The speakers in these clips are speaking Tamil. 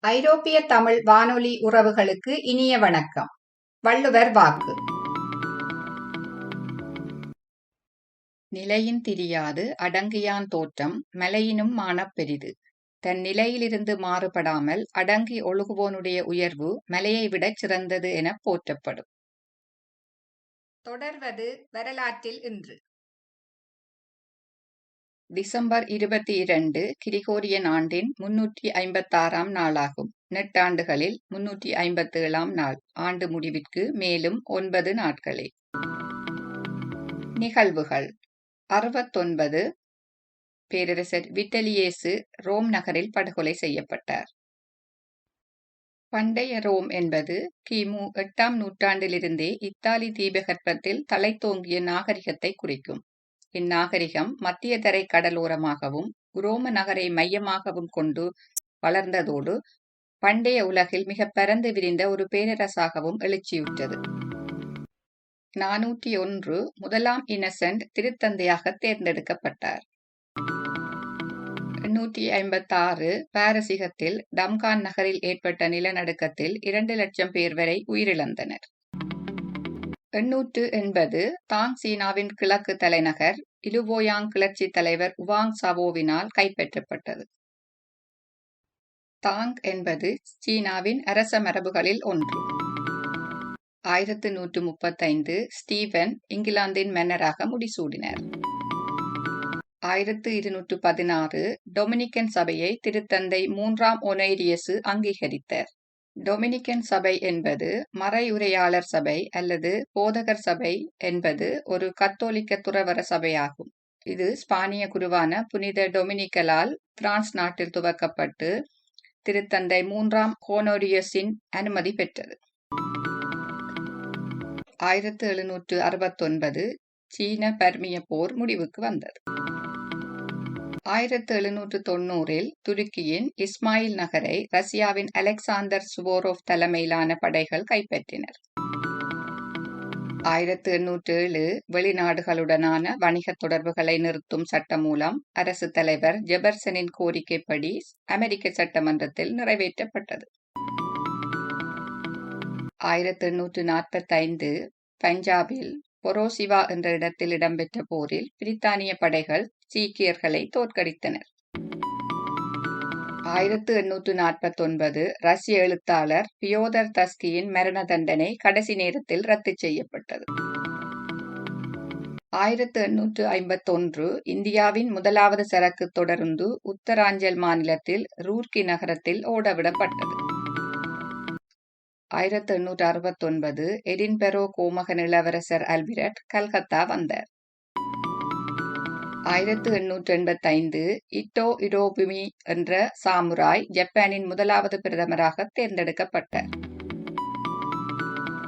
ஐரோப்பிய தமிழ் வானொலி உறவுகளுக்கு இனிய வணக்கம். வள்ளுவர் வாக்கு. நிலையின் திரியாது அடங்கியான் தோற்றம் மலையினும் மானப் பெரிது தன் நிலையிலிருந்து மாறுபடாமல் அடங்கி ஒழுகுவோனுடைய உயர்வு மலையை விடச் சிறந்தது எனப் போற்றப்படும். தொடர்வது வரலாற்றில் இன்று. டிசம்பர் இருபத்தி இரண்டு கிரிகோரியன் ஆண்டின் முன்னூற்றி ஐம்பத்தாறாம் நாளாகும். நெட்டாண்டுகளில் முன்னூற்றி ஐம்பத்தேழாம் நாள் ஆண்டு முடிவிற்கு மேலும் ஒன்பது நாட்களே. நிகழ்வுகள். அறுபத்தொன்பது பேரரசர் விட்டலியேசு ரோம் நகரில் படுகொலை செய்யப்பட்டார். பண்டைய ரோம் என்பது கிமு எட்டாம் நூற்றாண்டிலிருந்தே இத்தாலி தீபகற்பத்தில் தலைத்தோங்கிய நாகரிகத்தை குறிக்கும். இந்நாகரிகம் மத்திய தரை கடலோரமாகவும் உரோம நகரை மையமாகவும் கொண்டு வளர்ந்ததோடு பண்டைய உலகில் மிக பரந்து விரிந்த ஒரு பேரரசாகவும் எழுச்சியுற்றது. நானூற்றி ஒன்று முதலாம் இன்னசென்ட் திருத்தந்தையாக தேர்ந்தெடுக்கப்பட்டார். எண்ணூற்றி ஐம்பத்தாறு பாரசீகத்தில் டம்கான் நகரில் ஏற்பட்ட நிலநடுக்கத்தில் இரண்டு லட்சம் பேர் வரை உயிரிழந்தனர். எண்ணூற்று எண்பது தாங் சீனாவின் கிழக்கு தலைநகர் இலுவோயாங் கிளர்ச்சி தலைவர் உவாங் சாவோவினால் கைப்பற்றப்பட்டது. தாங் என்பது சீனாவின் அரச மரபுகளில் ஒன்று. ஆயிரத்து நூற்று முப்பத்தைந்து ஸ்டீவன் இங்கிலாந்தின் மன்னராக முடிசூடினர். ஆயிரத்து இருநூற்று பதினாறு டொமினிக்கன் சபையை திருத்தந்தை மூன்றாம் ஒனேரியசு அங்கீகரித்தார். டொமினிக்கன் சபை என்பது மறையுரையாளர் சபை அல்லது போதகர் சபை என்பது ஒரு கத்தோலிக்க துறவர சபையாகும். இது ஸ்பானிய குருவான புனித டொமினிக்கலால் பிரான்ஸ் நாட்டில் துவக்கப்பட்டு திருத்தந்தை மூன்றாம் கோனோரியஸின் அனுமதி பெற்றது. ஆயிரத்து எழுநூற்று அறுபத்தொன்பது சீன பர்மிய போர் முடிவுக்கு வந்தது. ஆயிரத்து எழுநூற்று தொன்னூறில் துருக்கியின் இஸ்மாயில் நகரை ரஷ்யாவின் அலெக்சாந்தர் சுவோரோவ் தலைமையிலான படைகள் கைப்பற்றினர். ஆயிரத்து எண்ணூற்று ஏழு வெளிநாடுகளுடனான வணிக தொடர்புகளை நிறுத்தும் சட்டம் மூலம் அரசு தலைவர் ஜெபர்சனின் கோரிக்கைப்படி அமெரிக்க சட்டமன்றத்தில் நிறைவேற்றப்பட்டது. ஆயிரத்து எண்ணூற்று நாற்பத்தைந்து பஞ்சாபில் பொரோசிவா என்ற இடத்தில் இடம்பெற்ற போரில் பிரித்தானிய படைகள் சீக்கியர்களை தோற்கடித்தனர். ஆயிரத்து எண்ணூற்று நாற்பத்தொன்பது ரஷ்ய எழுத்தாளர் பியோதர் தஸ்கியின் மரண தண்டனை கடைசி நேரத்தில் ரத்து செய்யப்பட்டது. ஆயிரத்து எண்ணூற்று ஐம்பத்தொன்று இந்தியாவின் முதலாவது சரக்கு தொடருந்து உத்தராஞ்சல் மாநிலத்தில் ரூர்கி நகரத்தில் ஓடவிடப்பட்டது. ஆயிரத்தி எண்ணூற்று அறுபத்தொன்பது எடின்பெரோ கோமகன் இளவரசர் அல்பிரட் கல்கத்தா வந்தார். ஆயிரத்து எண்ணூற்று எண்பத்தைந்து இட்டோ இடோபுமி என்ற சாமுராய் ஜப்பானின் முதலாவது பிரதமராக தேர்ந்தெடுக்கப்பட்டார்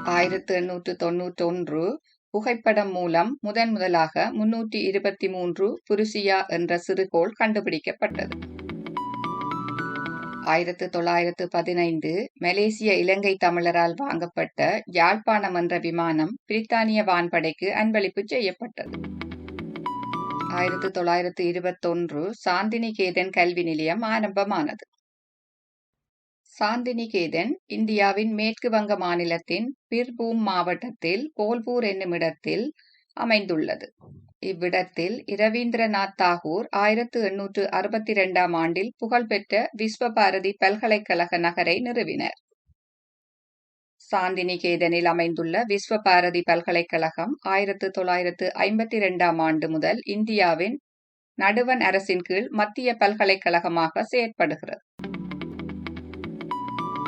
ஆயிரத்து எண்ணூற்று தொன்னூற்றி ஒன்று புகைப்படம் மூலம் முதன் முதலாக முன்னூற்றி இருபத்தி மூன்று புருசியா என்ற சிறுகோள் கண்டுபிடிக்கப்பட்டது. ஆயிரத்து தொள்ளாயிரத்து பதினைந்து மலேசிய இலங்கை தமிழரால் வாங்கப்பட்ட யாழ்ப்பாணம் என்ற விமானம் பிரித்தானிய வான்படைக்கு அன்பளிப்பு செய்யப்பட்டது. ஆயிரத்தி தொள்ளாயிரத்தி இருபத்தொன்று சாந்தினிகேதன் கல்வி நிலையம் ஆரம்பமானது சாந்தினிகேதன் இந்தியாவின் மேற்கு வங்க மாநிலத்தின் பிர்பூம் மாவட்டத்தில் போல்பூர் என்னும் இடத்தில் அமைந்துள்ளது இவ்விடத்தில் இரவீந்திரநாத் தாகூர் ஆயிரத்து எண்ணூற்று அறுபத்தி இரண்டாம் ஆண்டில் புகழ்பெற்ற விஸ்வபாரதி பல்கலைக்கழக நகரை நிறுவினர் சாந்தினிகேதனில் அமைந்துள்ள விஸ்வ பாரதி பல்கலைக்கழகம் ஆயிரத்து தொள்ளாயிரத்து ஐம்பத்தி இரண்டாம் ஆண்டு முதல் இந்தியாவின் நடுவன் அரசின் கீழ் மத்திய பல்கலைக்கழகமாக செயற்படுகிறது.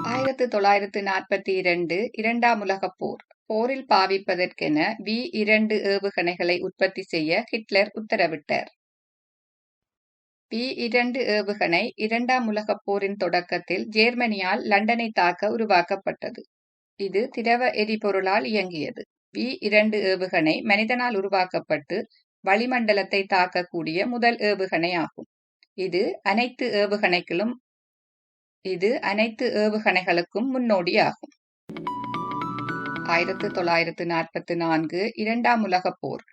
ஆயிரத்து தொள்ளாயிரத்து நாற்பத்தி இரண்டு இரண்டாம் உலகப் போர் போரில் பாவிப்பதற்கென வி இரண்டு ஏவுகணைகளை உற்பத்தி செய்ய ஹிட்லர் உத்தரவிட்டார். வி இரண்டு ஏவுகணை இரண்டாம் உலகப் போரின் தொடக்கத்தில் ஜேர்மனியால் லண்டனை தாக்க உருவாக்கப்பட்டது. இது திரவ எரிபொருளால் இயங்கியது. வி இரண்டு ஏவுகணை மனிதனால் உருவாக்கப்பட்டு வளிமண்டலத்தை தாக்கக்கூடிய முதல் ஏவுகணை ஆகும். இது அனைத்து ஏவுகணைகளும் இது அனைத்து ஏவுகணைகளுக்கும் முன்னோடியாகும் ஆயிரத்து தொள்ளாயிரத்து நாற்பத்தி நான்கு இரண்டாம் உலகப் போர்.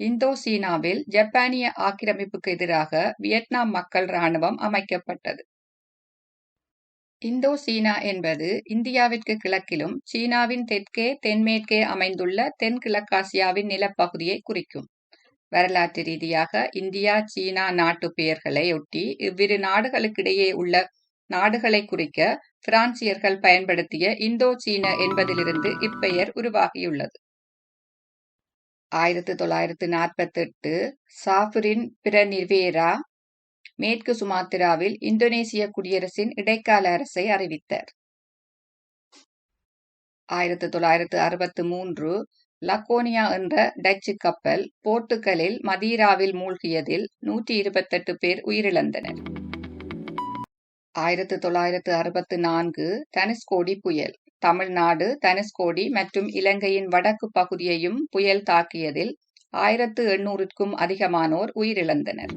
இந்தோ சீனாவில் ஜப்பானிய ஆக்கிரமிப்புக்கு எதிராக வியட்நாம் மக்கள் இராணுவம் அமைக்கப்பட்டது. இந்தோ சீனா என்பது இந்தியாவிற்கு கிழக்கிலும் சீனாவின் தெற்கே தென்மேற்கே அமைந்துள்ள தென்கிழக்காசியாவின் நிலப்பகுதியை குறிக்கும். வரலாற்று ரீதியாக இந்தியா சீனா நாட்டு பெயர்களை ஒட்டி இவ்விரு நாடுகளுக்கிடையே உள்ள நாடுகளை குறிக்க பிரான்சியர்கள் பயன்படுத்திய இந்தோ சீன என்பதிலிருந்து இப்பெயர் உருவாகியுள்ளது. ஆயிரத்தி தொள்ளாயிரத்து நாற்பத்தி எட்டு சாஃபரின் பிரனிவேரா மேற்கு சுமாத்திராவில் இந்தோனேசிய குடியரசின் இடைக்கால அரசை அறிவித்தார். ஆயிரத்தி தொள்ளாயிரத்து அறுபத்து மூன்று லக்கோனியா என்ற டச்சு கப்பல் போர்த்துகலில் மதீராவில் மூழ்கியதில் நூற்றி இருபத்தெட்டு பேர் உயிரிழந்தனர். ஆயிரத்து தொள்ளாயிரத்து அறுபத்து நான்கு தனுஷ்கோடி புயல். தமிழ்நாடு தனுஷ்கோடி மற்றும் இலங்கையின் வடக்கு பகுதியையும் புயல் தாக்கியதில் ஆயிரத்து எண்ணூறுக்கும் அதிகமானோர் உயிரிழந்தனர்.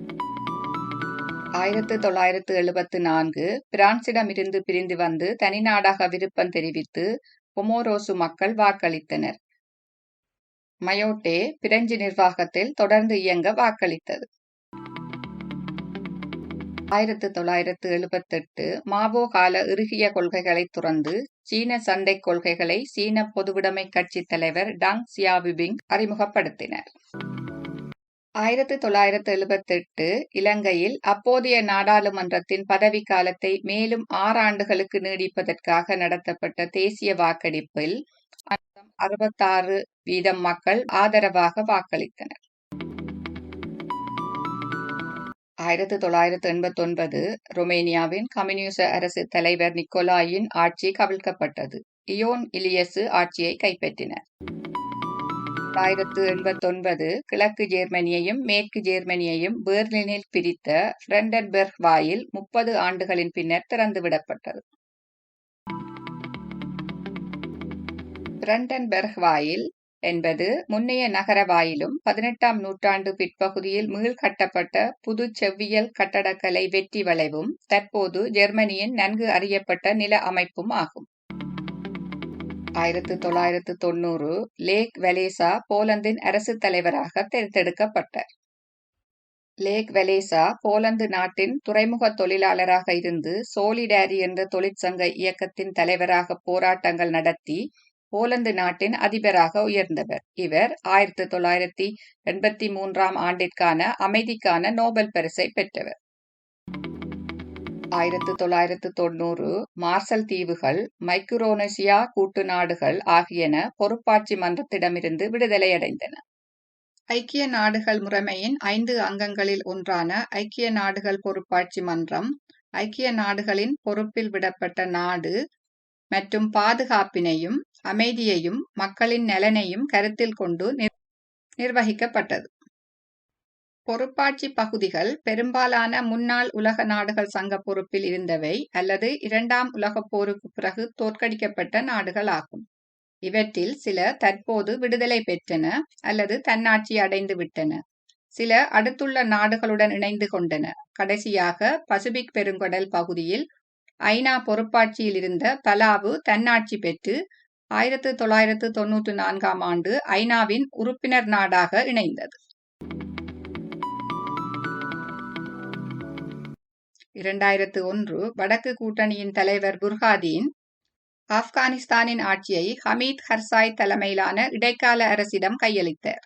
ஆயிரத்து தொள்ளாயிரத்து எழுபத்து நான்கு பிரான்சிடமிருந்து பிரிந்து வந்து தனிநாடாக விருப்பம் தெரிவித்து கொமோரோசு மக்கள் வாக்களித்தனர். மயோட்டே பிரெஞ்சு நிர்வாகத்தில் தொடர்ந்து இயங்க வாக்களித்தது. ஆயிரத்து தொள்ளாயிரத்து எழுபத்தெட்டு மாவோ கால இறுகிய கொள்கைகளை துறந்து சீன சண்டை கொள்கைகளை சீன பொதுவுடைமை கட்சி தலைவர் டங் சியாபிபிங் அறிமுகப்படுத்தினர். ஆயிரத்து தொள்ளாயிரத்து எழுபத்தெட்டு இலங்கையில் அப்போதைய நாடாளுமன்றத்தின் பதவிக்காலத்தை மேலும் ஆறு ஆண்டுகளுக்கு நீடிப்பதற்காக நடத்தப்பட்ட தேசிய வாக்கெடுப்பில் அறுபத்தாறு வீதம் மக்கள் ஆதரவாக வாக்களித்தனர். ஆயிரத்தி தொள்ளாயிரத்து எண்பத்தி ஒன்பது ரொமேனியாவின் கம்யூனிச அரசு தலைவர் நிக்கோலாயின் ஆட்சி கவிழ்க்கப்பட்டது. இயோன் இலியசு ஆட்சியை கைப்பற்றினர். ஆயிரத்து எண்பத்தொன்பது கிழக்கு ஜெர்மனியையும் மேற்கு ஜெர்மனியையும் பெர்லினில் பிரித்த ஃப்ரெண்டன்பெர்க் வாயில் முப்பது ஆண்டுகளின் பின்னர் திறந்துவிடப்பட்டது பிரண்டன்பெர்க் வாயில் என்பது முன்னைய நகர வாயிலும் பதினெட்டாம் நூற்றாண்டு பிற்பகுதியில் மீள் கட்டப்பட்ட புது செவ்வியல் கட்டடக்கலை வெற்றி வளைவும் தற்போது ஜெர்மனியின் நன்கு அறியப்பட்ட நில அமைப்பும் ஆகும். ஆயிரத்து தொள்ளாயிரத்து தொன்னூறு லேக் வெலேசா போலந்தின் அரசு தலைவராக தேர்ந்தெடுக்கப்பட்டார். லேக் வெலேசா போலந்து நாட்டின் துறைமுக தொழிலாளராக இருந்து சோலிடாரி என்ற தொழிற்சங்க இயக்கத்தின் தலைவராக போராட்டங்கள் நடத்தி போலந்து நாட்டின் அதிபராக உயர்ந்தவர். இவர் ஆயிரத்தி தொள்ளாயிரத்தி எண்பத்தி மூன்றாம் ஆண்டிற்கான அமைதிக்கான நோபல் பரிசை பெற்றவர். ஆயிரத்து தொள்ளாயிரத்து தொன்னூறு மார்சல் தீவுகள் மைக்ரோனேசியா கூட்டு நாடுகள் ஆகியன பொறுப்பாட்சி மன்றத்திடமிருந்து விடுதலையடைந்தன. ஐக்கிய நாடுகள் முறைமையின் ஐந்து அங்கங்களில் ஒன்றான ஐக்கிய நாடுகள் பொறுப்பாட்சி மன்றம் ஐக்கிய நாடுகளின் பொறுப்பில் விடப்பட்ட நாடு மற்றும் பாதுகாப்பினையும் அமைதியையும் மக்களின் நலனையும் கருத்தில் கொண்டு நிர்வகிக்கப்பட்டது. பொறுப்பாட்சி பகுதிகள் பெரும்பாலான முன்னாள் உலக நாடுகள் சங்க பொறுப்பில் இருந்தவை அல்லது இரண்டாம் உலகப் போருக்கு பிறகு தோற்கடிக்கப்பட்ட நாடுகள் ஆகும். இவற்றில் சில தற்போது விடுதலை பெற்றன அல்லது தன்னாட்சி அடைந்து விட்டன. சில அடுத்துள்ள நாடுகளுடன் இணைந்து கொண்டன. கடைசியாக பசிபிக் பெருங்கடல் பகுதியில் ஐநா பொறுப்பாட்சியில் இருந்த பலாவு தன்னாட்சி பெற்று ஆயிரத்து தொள்ளாயிரத்து தொன்னூற்று நான்காம் ஆண்டு ஐநாவின் உறுப்பினர் நாடாக இணைந்தது. இரண்டாயிரத்து ஒன்று வடக்கு கூட்டணியின் தலைவர் புர்ஹாதீன் ஆப்கானிஸ்தானின் ஆட்சியை ஹமீத் ஹர்சாய் தலைமையிலான இடைக்கால அரசிடம் கையளித்தார்.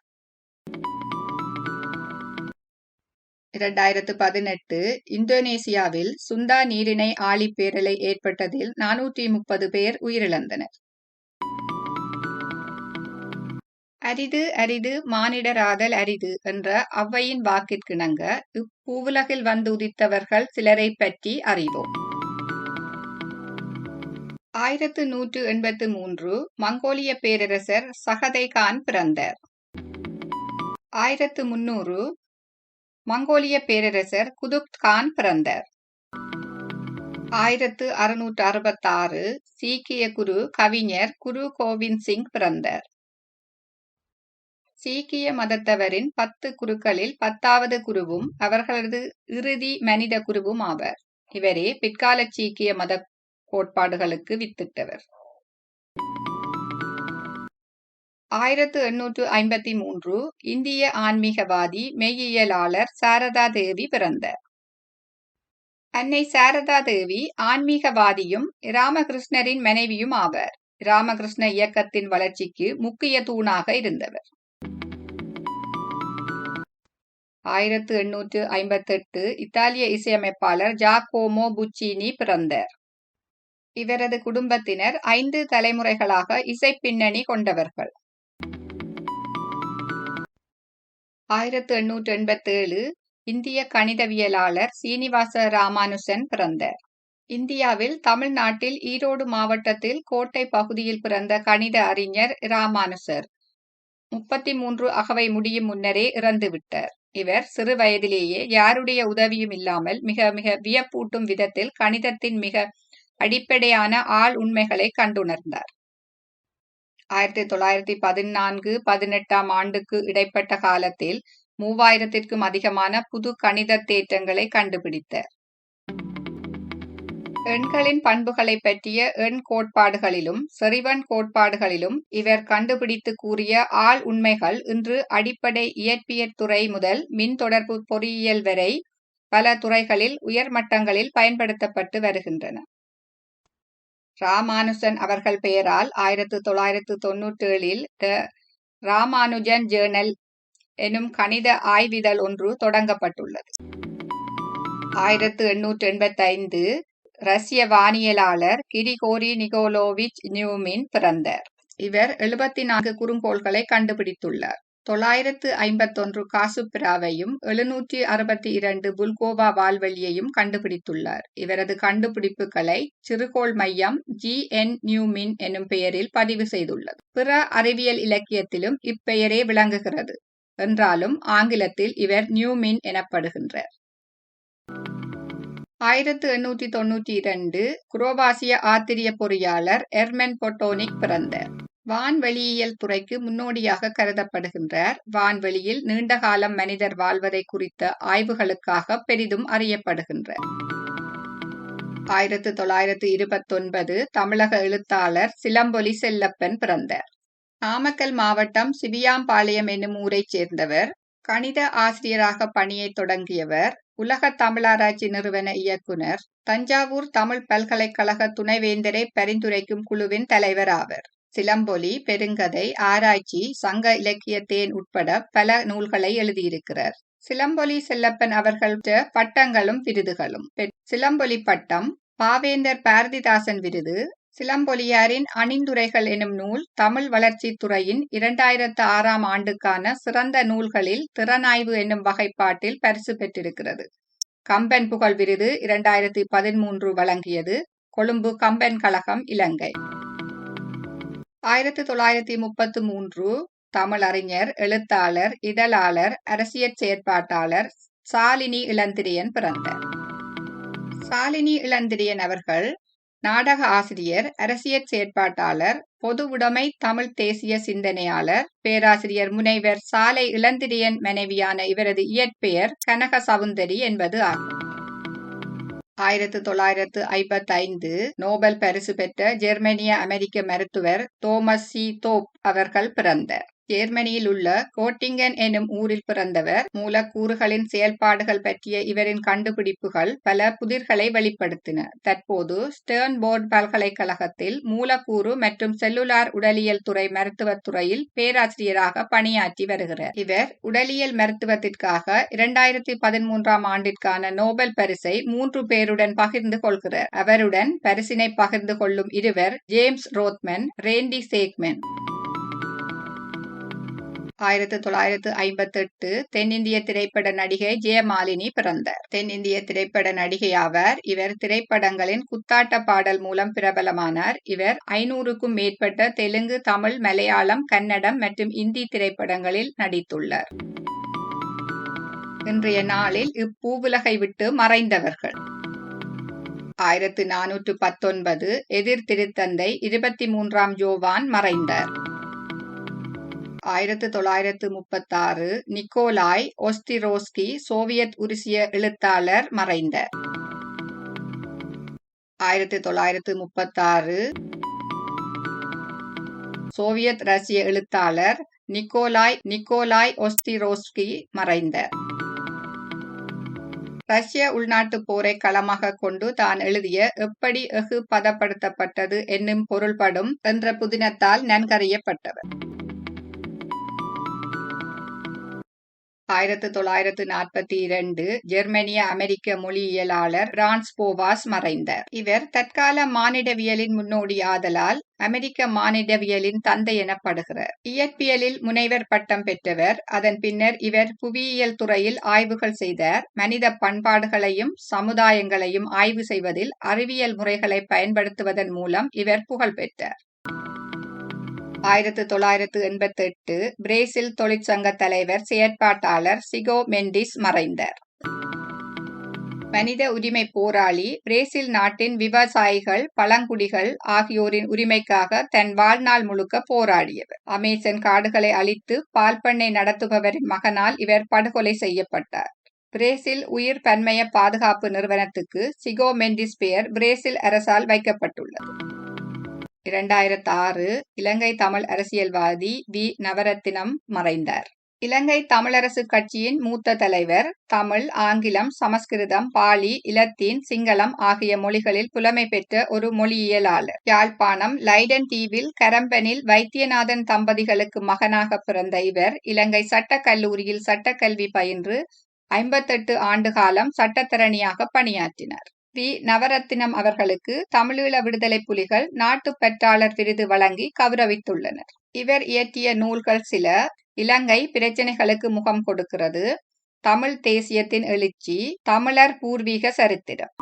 இரண்டாயிரத்து பதினெட்டு இந்தோனேசியாவில் சுந்தா நீரிணை ஆழிப்பேரலை ஏற்பட்டதில் நானூற்றி முப்பது பேர் உயிரிழந்தனர். அரிது அரிது மானிடராதல் அரிது என்ற அவ்வையின் வாக்கிற்கிணங்க பூவுலகில் வந்து உதித்தவர்கள் சிலரை பற்றி அறிவோம். ஆயிரத்து நூற்று எண்பத்து மூன்று மங்கோலிய பேரரசர் சகதை கான் பிறந்தார். ஆயிரத்து முன்னூறு மங்கோலிய பேரரசர் குதுப் கான் பிறந்தார். ஆயிரத்து அறுநூற்று அறுபத்தாறு சீக்கிய குரு கவிஞர் குரு கோவிந்த் சிங் பிறந்தார். சீக்கிய மதத்தவரின் பத்து குருக்களில் பத்தாவது குருவும் அவர்களது இறுதி மனித குருவும் ஆவர். இவரே பிற்கால சீக்கிய மத கோட்பாடுகளுக்கு வித்திட்டவர். ஆயிரத்து எண்ணூற்று ஐம்பத்தி மூன்று இந்திய ஆன்மீகவாதி மெய்யியலாளர் சாரதா தேவி பிறந்தார். அன்னை சாரதா தேவி ஆன்மீகவாதியும் ராமகிருஷ்ணரின் மனைவியும் ஆவர். ராமகிருஷ்ண இயக்கத்தின் வளர்ச்சிக்கு முக்கிய தூணாக இருந்தவர். ஆயிரத்து எண்ணூற்று ஐம்பத்தெட்டு இத்தாலிய இசையமைப்பாளர் ஜாக்கோமோ புச்சினி பிறந்தார். இவரது குடும்பத்தினர் ஐந்து தலைமுறைகளாக இசை பின்னணி கொண்டவர்கள். ஆயிரத்து எண்ணூற்று எண்பத்தேழு இந்திய கணிதவியலாளர் சீனிவாச ராமானுசன் பிறந்தார். இந்தியாவில் தமிழ்நாட்டில் ஈரோடு மாவட்டத்தில் கோட்டை பகுதியில் பிறந்த கணித அறிஞர் ராமானுசர். முப்பத்தி மூன்று அகவை முடியும் முன்னரே இறந்துவிட்டார். இவர் சிறு வயதிலேயே யாருடைய உதவியும் இல்லாமல் மிக மிக வியப்பூட்டும் விதத்தில் கணிதத்தின் மிக அடிப்படையான ஆள் உண்மைகளை கண்டுணர்ந்தார். ஆயிரத்தி தொள்ளாயிரத்தி பதினான்கு பதினெட்டாம் ஆண்டுக்கு இடைப்பட்ட காலத்தில் மூவாயிரத்திற்கும் அதிகமான புது கணித தேற்றங்களை கண்டுபிடித்தார். எண்களின் பண்புகளை பற்றிய எண் கோட்பாடுகளிலும் செறிவன் கோட்பாடுகளிலும் இவர் கண்டுபிடித்து கூறிய ஆள் உண்மைகள் இன்று அடிப்படை இயற்பியற் துறை முதல் மின் தொடர்பு பொறியியல் வரை பல துறைகளில் உயர்மட்டங்களில் பயன்படுத்தப்பட்டு வருகின்றன. ராமானுஜன் அவர்கள் பெயரால் ஆயிரத்து தொள்ளாயிரத்து தொன்னூற்றி ஏழில் த ராமானுஜன் ஜேர்னல் எனும் கணித ஆய்விதழ் ஒன்று தொடங்கப்பட்டுள்ளது. ஆயிரத்து எண்ணூற்று எண்பத்தைந்து ரஷ்ய வானியலாளர் கிரிகோரி நிகோலோவிச் நியூமின் பிறந்தார். இவர் எழுபத்தி நான்கு குறுங்கோள்களை கண்டுபிடித்துள்ளார். தொள்ளாயிரத்து ஐம்பத்தொன்று காசுப்பிராவையும் எழுநூற்றி அறுபத்தி இரண்டு புல்கோவா வால்வெளியையும் கண்டுபிடித்துள்ளார். இவரது கண்டுபிடிப்புகளை சிறுகோள் மையம் ஜி. என். நியூமின் எனும் பெயரில் பதிவு செய்துள்ளது. பிற அறிவியல் இலக்கியத்திலும் இப்பெயரே விளங்குகிறது. என்றாலும் ஆங்கிலத்தில் இவர் நியூமின் எனப்படுகின்றார். ஆயிரத்து எண்ணூற்றி தொண்ணூற்றி இரண்டு குரோவாசிய ஆத்திரிய பொறியாளர் எர்மென் பொட்டோனிக் பிறந்தார். வான்வெளியியல் துறைக்கு முன்னோடியாக கருதப்படுகின்றார். வான்வெளியில் நீண்ட காலம் மனிதர் வாழ்வதை குறித்த ஆய்வுகளுக்காக பெரிதும் அறியப்படுகின்றார். ஆயிரத்து தொள்ளாயிரத்து இருபத்தொன்பது தமிழக எழுத்தாளர் சிலம்பொலி செல்லப்பன் பிறந்தார். நாமக்கல் மாவட்டம் சிவியாம்பாளையம் என்னும் ஊரைச் சேர்ந்தவர். கணித ஆசிரியராக பணியை தொடங்கியவர். உலக தமிழாராய்ச்சி நிறுவன இயக்குனர் தஞ்சாவூர் தமிழ் பல்கலைக்கழக துணைவேந்தரை பரிந்துரைக்கும் குழுவின் தலைவர் ஆவர். சிலம்பொலி பெருங்கதை ஆராய்ச்சி சங்க இலக்கியத்தேன் உட்பட பல நூல்களை எழுதியிருக்கிறார். சிலம்பொலி செல்லப்பன் அவர்கள் பட்டங்களும் விருதுகளும் சிலம்பொலி பட்டம் பாவேந்தர் பாரதிதாசன் விருது சிலம்பொலியாரின் அணிந்துரைகள் எனும் நூல் தமிழ் வளர்ச்சித் துறையின் இரண்டாயிரத்து ஆறாம் ஆண்டுக்கான சிறந்த நூல்களில் திறனாய்வு என்னும் வகைப்பாட்டில் பரிசு பெற்றிருக்கிறது. கம்பன் புகழ் விருது இரண்டாயிரத்தி பதிமூன்று வழங்கியது கொழும்பு கம்பன் கழகம் இலங்கை. ஆயிரத்தி தொள்ளாயிரத்தி முப்பத்து மூன்று தமிழறிஞர் எழுத்தாளர் இதழாளர் அரசியற் செயற்பாட்டாளர் சாலினி இளந்திரியன் பிறந்தார். சாலினி இளந்திரியன் அவர்கள் நாடக ஆசிரியர் அரசியற் செயற்பாட்டாளர் பொதுவுடைமை தமிழ் தேசிய சிந்தனையாளர் பேராசிரியர் முனைவர் சாலை இளந்திரியன் மனைவியான இவரது இயற்பெயர் கனக சவுந்தரி என்பது ஆகும். ஆயிரத்து தொள்ளாயிரத்து ஐம்பத்தி ஐந்து நோபல் பரிசு பெற்ற ஜெர்மனிய அமெரிக்க மருத்துவர் தோமஸ் சி தோப் அவர்கள் பிறந்தார். ஜெர்மனியில் உள்ள கோட்டிங்கன் எனும் ஊரில் பிறந்தவர் மூலக்கூறுகளின் செயல்பாடுகள் பற்றிய இவரின் கண்டுபிடிப்புகள் பல புதிர்களை வெளிப்படுத்தின. தற்போது ஸ்டேர்ன்போர்ட் பல்கலைக்கழகத்தில் மூலக்கூறு மற்றும் செல்லுலார் உடலியல் துறை மருத்துவத் துறையில் பேராசிரியராக பணியாற்றி வருகிறார். இவர் உடலியல் மருத்துவத்திற்காக இரண்டாயிரத்தி பதிமூன்றாம் ஆண்டிற்கான நோபல் பரிசை மூன்று பேருடன் பகிர்ந்து கொள்கிறார். அவருடன் பரிசினை பகிர்ந்து கொள்ளும் இருவர் ஜேம்ஸ் ரோத்மன் ரேண்டி சேக்மென். ஆயிரத்தி தொள்ளாயிரத்து ஐம்பத்தெட்டு தென்னிந்திய திரைப்பட நடிகை ஜெயமாலினி பிறந்தார். தென்னிந்திய திரைப்பட நடிகை ஆவார். இவர் திரைப்படங்களின் குத்தாட்ட பாடல் மூலம் பிரபலமானார். இவர் ஐநூறுக்கும் மேற்பட்ட தெலுங்கு தமிழ் மலையாளம் கன்னடம் மற்றும் இந்தி திரைப்படங்களில் நடித்துள்ளார். இன்றைய நாளில் இப்பூவுலகை விட்டு மறைந்தவர்கள். ஆயிரத்து நானூற்று பத்தொன்பது எதிர் திருத்தந்தை இருபத்தி மூன்றாம் ஜோவான் மறைந்தார். ஆயிரத்து தொள்ளாயிரத்து முப்பத்தாறு நிக்கோலாய் ஒஸ்திரோஸ்கி சோவியத் உருசிய எழுத்தாளர் மறைந்தார் ஆயிரத்தி தொள்ளாயிரத்து முப்பத்தாறு சோவியத் ரஷ்ய எழுத்தாளர் நிக்கோலாய் நிக்கோலாய் ஒஸ்திரோஸ்கி மறைந்தார் ரஷ்ய உள்நாட்டுப் போரை களமாக கொண்டு தான் எழுதிய எப்படி எஃகு பதப்படுத்தப்பட்டது என்னும் பொருள்படும் என்ற புதினத்தால் நன்கறியப்பட்டவர். ஆயிரத்து தொள்ளாயிரத்து நாற்பத்தி இரண்டு ஜெர்மனிய அமெரிக்க மொழியியலாளர் பிரான்ஸ் போவாஸ் மறைந்தார். இவர் தற்கால மானிடவியலின் முன்னோடி ஆதலால் அமெரிக்க மானிடவியலின் தந்தை எனப்படுகிறார். இயற்பியலில் முனைவர் பட்டம் பெற்றவர். அதன் பின்னர் இவர் புவியியல் துறையில் ஆய்வுகள் செய்தார். மனித பண்பாடுகளையும் சமுதாயங்களையும் ஆய்வு செய்வதில் அறிவியல் முறைகளை பயன்படுத்துவதன் மூலம் இவர் புகழ் பெற்றார். ஆயிரத்து தொள்ளாயிரத்து எண்பத்தி எட்டு பிரேசில் தொழிற்சங்க தலைவர் செயற்பாட்டாளர் சிகோ மெண்டிஸ் மறைந்தார். மனித உரிமை போராளி பிரேசில் நாட்டின் விவசாயிகள் பழங்குடிகள் ஆகியோரின் உரிமைக்காக தன் வாழ்நாள் முழுக்க போராடியவர். அமேசன் காடுகளை அழித்து பால் பண்ணை நடத்துபவரின் மகனால் இவர் படுகொலை செய்யப்பட்டார். பிரேசில் உயிர் பன்மைய பாதுகாப்பு நிறுவனத்துக்கு சிகோ மெண்டிஸ் பெயர் பிரேசில் அரசால் வைக்கப்பட்டுள்ளது. இரண்டாயிரத்தி ஆறு இலங்கை தமிழ் அரசியல்வாதி வி. நவரத்தினம் மறைந்தார். இலங்கை தமிழரசு கட்சியின் மூத்த தலைவர் தமிழ் ஆங்கிலம் சமஸ்கிருதம் பாலி இலத்தீன் சிங்களம் ஆகிய மொழிகளில் புலமை பெற்ற ஒரு மொழியியலாளர். யாழ்ப்பாணம் லைடன் தீவில் கரம்பனில் வைத்தியநாதன் தம்பதிகளுக்கு மகனாக பிறந்த இவர் இலங்கை சட்டக் கல்லூரியில் சட்டக்கல்வி பயின்று ஐம்பத்தெட்டு ஆண்டு காலம் சட்டத்தரணியாக பணியாற்றினார். வி. நவரத்தினம் அவர்களுக்கு தமிழீழ விடுதலை புலிகள் நாட்டுப்பற்றாளர் விருது வழங்கி கௌரவித்துள்ளனர். இவர் இயற்றிய நூல்கள் சில இலங்கை பிரச்சனைகளுக்கு முகம் கொடுக்கிறது தமிழ் தேசியத்தின் எழுச்சி தமிழர் பூர்வீக சரித்திரம்.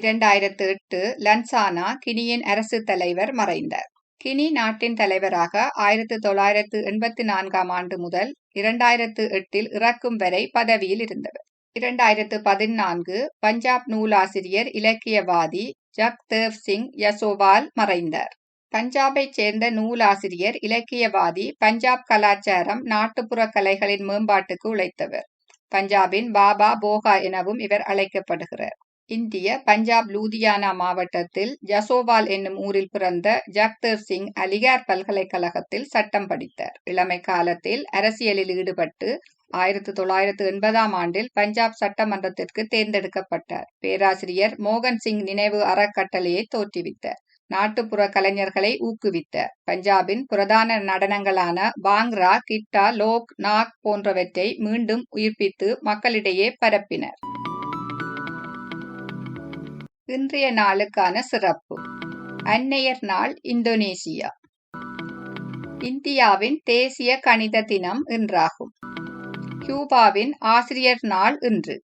இரண்டாயிரத்து எட்டு லன்சானா கினியின் அரசு தலைவர் மறைந்தார். கினி நாட்டின் தலைவராக ஆயிரத்து தொள்ளாயிரத்து எண்பத்தி நான்காம் ஆண்டு முதல் இரண்டாயிரத்து எட்டில் இறக்கும் வரை பதவியில் இருந்தவர். இரண்டாயிரத்து பதினான்கு பஞ்சாப் நூலாசிரியர் இலக்கியவாதி ஜக்தேவ் சிங் யசோவால் மறைந்தார். பஞ்சாபைச் சேர்ந்த நூலாசிரியர் இலக்கியவாதி பஞ்சாப் கலாச்சாரம் நாட்டுப்புற கலைகளின் மேம்பாட்டுக்கு உழைத்தவர். பஞ்சாபின் பாபா போகா எனவும் இவர் அழைக்கப்படுகிறார். இந்திய பஞ்சாப் லூதியானா மாவட்டத்தில் ஜசோவால் என்னும் ஊரில் பிறந்த ஜக்தேவ் சிங் அலிகார் பல்கலைக்கழகத்தில் சட்டம் படித்தார். இளமை காலத்தில் அரசியலில் ஈடுபட்டு ஆயிரத்து தொள்ளாயிரத்து எண்பதாம் ஆண்டில் பஞ்சாப் சட்டமன்றத்திற்கு தேர்ந்தெடுக்கப்பட்டார். பேராசிரியர் மோகன் சிங் நினைவு அறக்கட்டளையை தோற்றுவித்தார். நாட்டுப்புற கலைஞர்களை ஊக்குவித்தார். பஞ்சாபின் பிரதான நடனங்களான பாங்ரா கிட்டா லோக் நாக் போன்றவற்றை மீண்டும் உயிர்ப்பித்து மக்களிடையே பரப்பினர். இன்றைய நாளுக்கான சிறப்பு. அன்னையர் நாள் இந்தோனேசியா. இந்தியாவின் தேசிய கணித தினம் என்றாகும் கியூபாவின் ஆசிரியர் நாள் இன்று.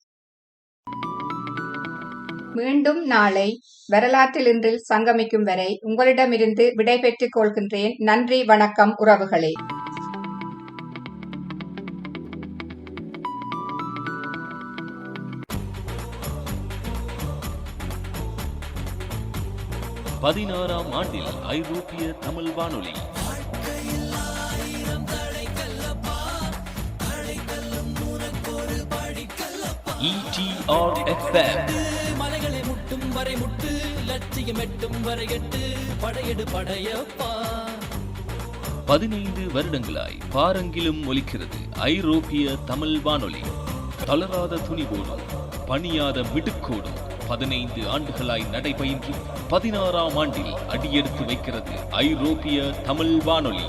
மீண்டும் நாளை வரலாற்றில் இன்று சங்கமிக்கும் வரை உங்களிடமிருந்து விடைபெற்றுக் கொள்கின்றேன். நன்றி வணக்கம் உறவுகளே. பதினாறாம் ஆண்டில் ஐரோப்பிய தமிழ் வானொலி மலைகளை முட்டும் வரை முட்டு லட்சியம் எட்டும் வரை எட்டு படையெடு படையப்பா. பதினைந்து வருடங்களாய் பாரங்கிலும் ஒலிக்கிறது ஐரோப்பிய தமிழ் வானொலி. தளராத துணிவோடும் பணியாத மிடுக்கோடும் பதினைந்து ஆண்டுகளாய் நடைபயின்று பதினாறாம் ஆண்டில் அடியெடுத்து வைக்கிறது ஐரோப்பிய தமிழ் வானொலி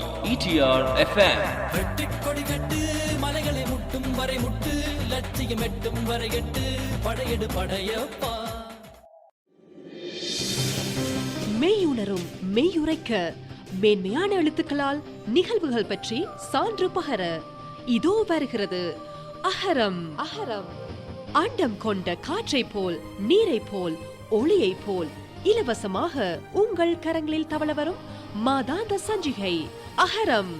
வெட்டிக் கொடி கட்டு மலைகளை முட்டும் வரை முட்டு லட்சியம் எட்டும் வரை எட்டு படையெடு படையப்பா. மெய்யுணரும் மெய்யுரைக்க மேன்மையான எழுத்துக்களால் நிகழ்வுகள் பற்றி சான்று பகர. இதோ வருகிறது அகரம். அகரம். அண்டம் கொண்ட காற்றைப் போல் நீரைப் போல் ஒளியைப் போல் இலவசமாக உங்கள் கரங்களில் தவள வரும் மாதாந்த சஞ்சிகை Agaram.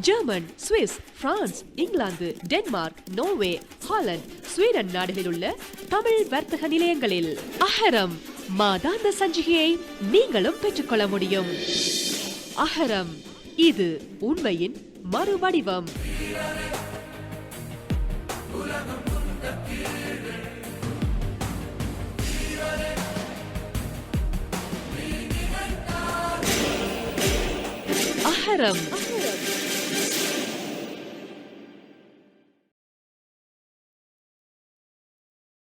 German Swiss France England Denmark Norway Holland Sweden நாடுகளில் உள்ள தமிழ் வர்த்தக நிலையங்களில் அகரம் மாதாந்த சஞ்சிகையை நீங்களும் பெற்றுக்கொள்ள முடியும். அகரம் இது உண்மையின் மறுவடிவம். அகரம்